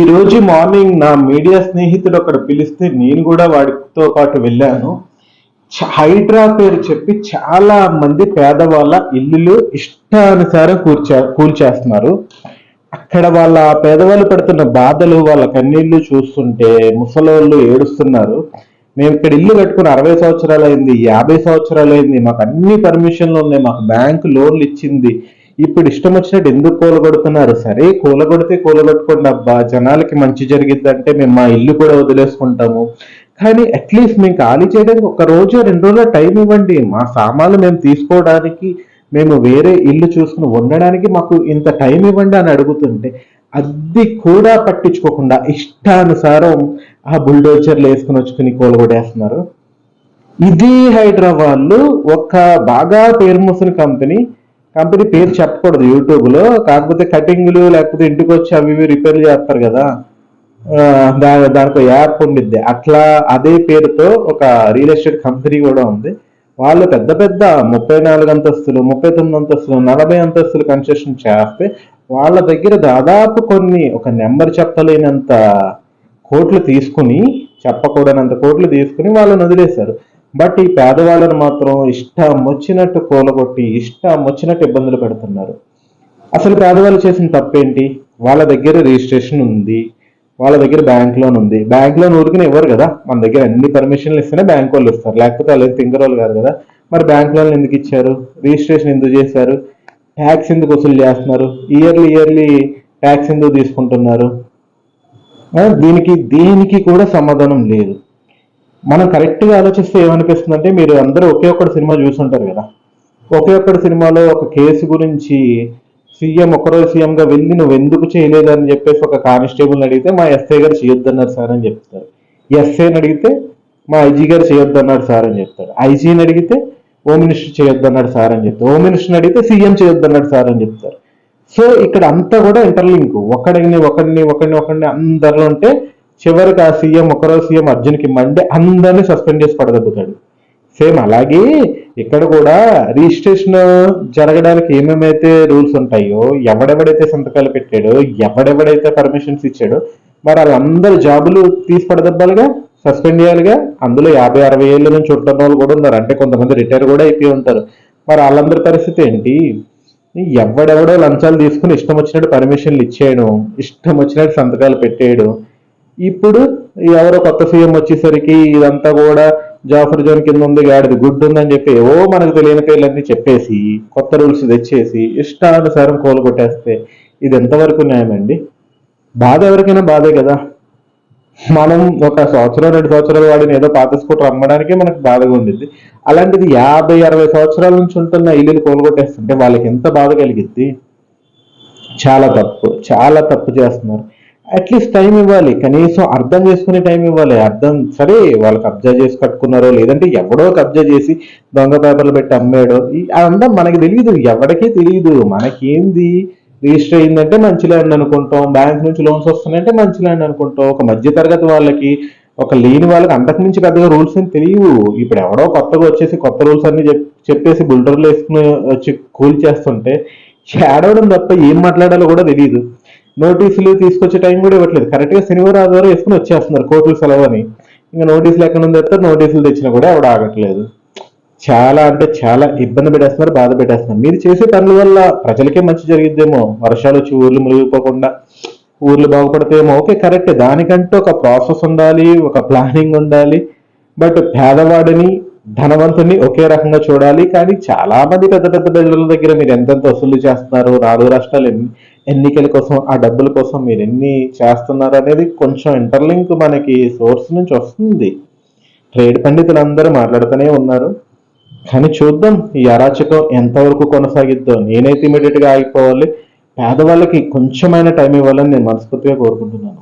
ఈ రోజు మార్నింగ్ నా మీడియా స్నేహితుడు ఒకడు పిలిస్తే నేను కూడా వాడితో పాటు వెళ్ళాను. హైడ్రా పేరు చెప్పి చాలా మంది పేదవాళ్ళ ఇల్లులు ఇష్టానుసారం కూర్చే కూల్చేస్తున్నారు. అక్కడ వాళ్ళ పేదవాళ్ళు పడుతున్న బాధలు వాళ్ళ కన్నీళ్ళు చూస్తుంటే ముసలోళ్ళు ఏడుస్తున్నారు. మేము ఇక్కడ ఇల్లు కట్టుకుని అరవై సంవత్సరాలు అయింది యాభై సంవత్సరాలు అయింది మాకు అన్ని పర్మిషన్లు ఉన్నాయి మాకు బ్యాంక్ లోన్లు ఇచ్చింది ఇప్పుడు ఇష్టం వచ్చినట్టు ఎందుకు కూలగొడుతున్నారు? సరే కూలగొడితే కూలగొట్టుకోండి అబ్బా. జనాలకి మంచి జరిగిద్దంటే మేము మా ఇల్లు కూడా వదిలేసుకుంటాము. కానీ అట్లీస్ట్ మేము ఖాళీ చేయడానికి ఒక రోజు రెండు రోజుల టైం ఇవ్వండి. మా సామాన్లు మేము తీసుకోవడానికి మేము వేరే ఇల్లు చూసుకుని ఉండడానికి మాకు ఇంత టైం ఇవ్వండి అని అడుగుతుంటే అది కూడా పట్టించుకోకుండా ఇష్టానుసారం ఆ బుల్డోజర్లు వేసుకుని వచ్చుకుని కూలగొట్టేస్తున్నారు. ఇది హైదరాబాద్ ఒక బాగా పేరు మోసిన కంపెనీ కంపెనీ పేరు చెప్పకూడదు యూట్యూబ్లో కాకపోతే కటింగ్లు లేకపోతే ఇంటికి వచ్చి అవి ఇవి రిపేర్ చేస్తారు కదా. దాని దా దానికి యాప్ ఉండిద్ది. అట్లా అదే పేరుతో ఒక రియల్ ఎస్టేట్ కంపెనీ కూడా ఉంది. వాళ్ళు పెద్ద పెద్ద ముప్పై నాలుగు అంతస్తులు ముప్పై తొమ్మిది అంతస్తులు నలభై అంతస్తులు కన్స్ట్రక్షన్ చేస్తే వాళ్ళ దగ్గర దాదాపు కొన్ని ఒక నెంబర్ చెప్పలేనంత కోట్లు తీసుకుని చెప్పకూడనంత కోట్లు తీసుకుని వాళ్ళని వదిలేశారు. బట్ ఈ పేదవాళ్ళను మాత్రం ఇష్టం వచ్చినట్టు కూలగొట్టి ఇష్టం వచ్చినట్టు ఇబ్బందులు పెడుతున్నారు. అసలు పేదవాళ్ళు చేసిన తప్పేంటి? వాళ్ళ దగ్గర రిజిస్ట్రేషన్ ఉంది వాళ్ళ దగ్గర బ్యాంక్ లోన్ ఉంది. బ్యాంక్ లోన్ ఊరికనే ఇవ్వరు కదా? మన దగ్గర అన్ని పర్మిషన్లు ఇస్తేనే బ్యాంక్ వాళ్ళు ఇస్తారు. లేకపోతే వాళ్ళు తింగర్ వాళ్ళు కాదు కదా? మరి బ్యాంక్ లోన్ ఎందుకు ఇచ్చారు? రిజిస్ట్రేషన్ ఎందుకు చేశారు? ట్యాక్స్ ఎందుకు వసూలు చేస్తున్నారు? ఇయర్లీ ఇయర్లీ ట్యాక్స్ ఎందుకు తీసుకుంటున్నారు? దీనికి దీనికి కూడా సమాధానం లేదు. మనం కరెక్ట్గా ఆలోచిస్తే ఏమనిపిస్తుంది అంటే మీరు అందరూ ఒకే ఒక్కటి సినిమా చూసుంటారు కదా. ఒకే ఒక్కటి సినిమాలో ఒక కేసు గురించి సీఎం ఒకరోజు సీఎం గా వెళ్ళి నువ్వు ఎందుకు చేయలేదని చెప్పేసి ఒక కానిస్టేబుల్ అడిగితే మా ఎస్ఐ గారు చేయొద్దన్నారు సార్ అని చెప్తారు. ఎస్ఐని అడిగితే మా ఐజీ గారు చేయొద్దన్నాడు సార్ అని చెప్తారు. ఐజీని అడిగితే హోమ్ మినిస్టర్ చేయొద్దన్నాడు సార్ అని చెప్తారు. హోమ్ మినిస్టర్ని అడిగితే సీఎం చేయొద్దన్నాడు సార్ అని చెప్తారు. సో ఇక్కడ అంతా కూడా ఇంటర్లింక్. ఒకడిని ఒకడిని ఒకడిని ఒకడిని అందరిలో ఉంటే చివరికి ఆ సీఎం ఒకరో సీఎం అర్జున్కి మండి అందరినీ సస్పెండ్ చేసి పడదబ్బుతాడు సేమ్ అలాగే ఇక్కడ కూడా రిజిస్ట్రేషన్ జరగడానికి ఏమేమైతే రూల్స్ ఉంటాయో ఎవడెవడైతే సంతకాలు పెట్టాడో ఎవడెవడైతే పర్మిషన్స్ ఇచ్చాడో మరి వాళ్ళందరి జాబులు తీసి పడదబ్బాలిగా సస్పెండ్ చేయాలిగా. అందులో యాభై అరవై ఏళ్ళ నుంచి ఉంటున్న వాళ్ళు కూడా ఉన్నారు. అంటే కొంతమంది రిటైర్ కూడా అయిపోయి ఉంటారు. మరి వాళ్ళందరి పరిస్థితి ఏంటి? ఎవడెవడో లంచాలు తీసుకుని ఇష్టం వచ్చినట్టు పర్మిషన్లు ఇచ్చేయడం ఇష్టం వచ్చినట్టు సంతకాలు పెట్టేయడం ఇప్పుడు ఎవరో కొత్త సీఎం వచ్చేసరికి ఇదంతా కూడా జాఫర్ జోన్ కింద ఉంది గాడిది గుడ్ ఉందని చెప్పి ఓ మనకు తెలియని పేర్లన్నీ చెప్పేసి కొత్త రూల్స్ తెచ్చేసి ఇష్టానుసారం కోలుకొట్టేస్తే ఇది ఎంతవరకు న్యాయమండి? బాధ ఎవరికైనా బాధే కదా. మనం ఒక సంవత్సరం రెండు సంవత్సరాలు వాడిని ఏదో పాత స్కూటర్ అమ్మడానికే మనకు బాధగా ఉండిద్ది. అలాంటిది యాభై అరవై సంవత్సరాల నుంచి ఉంటున్న ఇల్లులు కోలుకొట్టేస్తుంటే వాళ్ళకి ఎంత బాధ కలిగిద్ది? చాలా తప్పు చాలా తప్పు చేస్తున్నారు. అట్లీస్ట్ టైం ఇవ్వాలి. కనీసం అర్థం చేసుకునే టైం ఇవ్వాలి. అర్థం సరే వాళ్ళు కబ్జా చేసి కట్టుకున్నారో లేదంటే ఎవడో కబ్జా చేసి దొంగ పేపర్లు పెట్టి అమ్మాడో అదంతా మనకి తెలియదు. ఎవరికీ తెలియదు. మనకేంది? రిజిస్టర్ అయిందంటే మంచి ల్యాండ్ అనుకుంటాం. బ్యాంక్ నుంచి లోన్స్ వస్తున్నాయంటే మంచి ల్యాండ్ అనుకుంటాం. ఒక మధ్య తరగతి వాళ్ళకి ఒక లేని వాళ్ళకి అంతకు మించి పెద్దగా రూల్స్ ఏం తెలియవు. ఇప్పుడు ఎవడో కొత్తగా వచ్చేసి కొత్త రూల్స్ అన్ని చెప్- చెప్పేసి బుల్డర్లు వేసుకుని వచ్చి కూల్ చేస్తుంటే ఏడవడం తప్ప ఏం మాట్లాడాలో కూడా తెలియదు. నోటీసులు తీసుకొచ్చే టైం కూడా ఇవ్వట్లేదు. కరెక్ట్గా శనివారం ఆదివారం వేసుకుని వచ్చేస్తున్నారు కోర్టులు సెలవు అని ఇంకా నోటీసులు ఎక్కడ ఉంది చెప్తారు నోటీసులు తెచ్చినా కూడా ఆవిడ ఆగట్లేదు. చాలా అంటే చాలా ఇబ్బంది పెట్టేస్తున్నారు బాధ పెట్టేస్తున్నారు. మీరు చేసే పనుల వల్ల ప్రజలకే మంచి జరిగిద్దేమో? వర్షాలు వచ్చి ఊర్లు మునిగిపోకుండా ఊర్లు బాగుపడతాయేమో ఓకే కరెక్ట్ దానికంటూ ఒక ప్రాసెస్ ఉండాలి ఒక ప్లానింగ్ ఉండాలి. బట్ పేదవాడిని ధనవంతుని ఒకే రకంగా చూడాలి. కానీ చాలా మంది పెద్ద పెద్ద ప్రజల దగ్గర మీరు ఎంతెంత వసూలు చేస్తున్నారు? నాలుగు రాష్ట్రాలు ఎన్ని ఎన్నికల కోసం ఆ డబ్బుల కోసం మీరు ఎన్ని చేస్తున్నారు అనేది కొంచెం ఇంటర్లింక్ మనకి సోర్స్ నుంచి వస్తుంది. ట్రేడ్ పండితులందరూ మాట్లాడుతూనే ఉన్నారు. కానీ చూద్దాం ఈ అరాచకం ఎంతవరకు కొనసాగిద్దో. నేనైతే ఇమీడియట్గా ఆగిపోవాలి. పేదవాళ్ళకి కొంచెమైన టైం ఇవ్వాలని నేను మనస్ఫూర్తిగా కోరుకుంటున్నాను.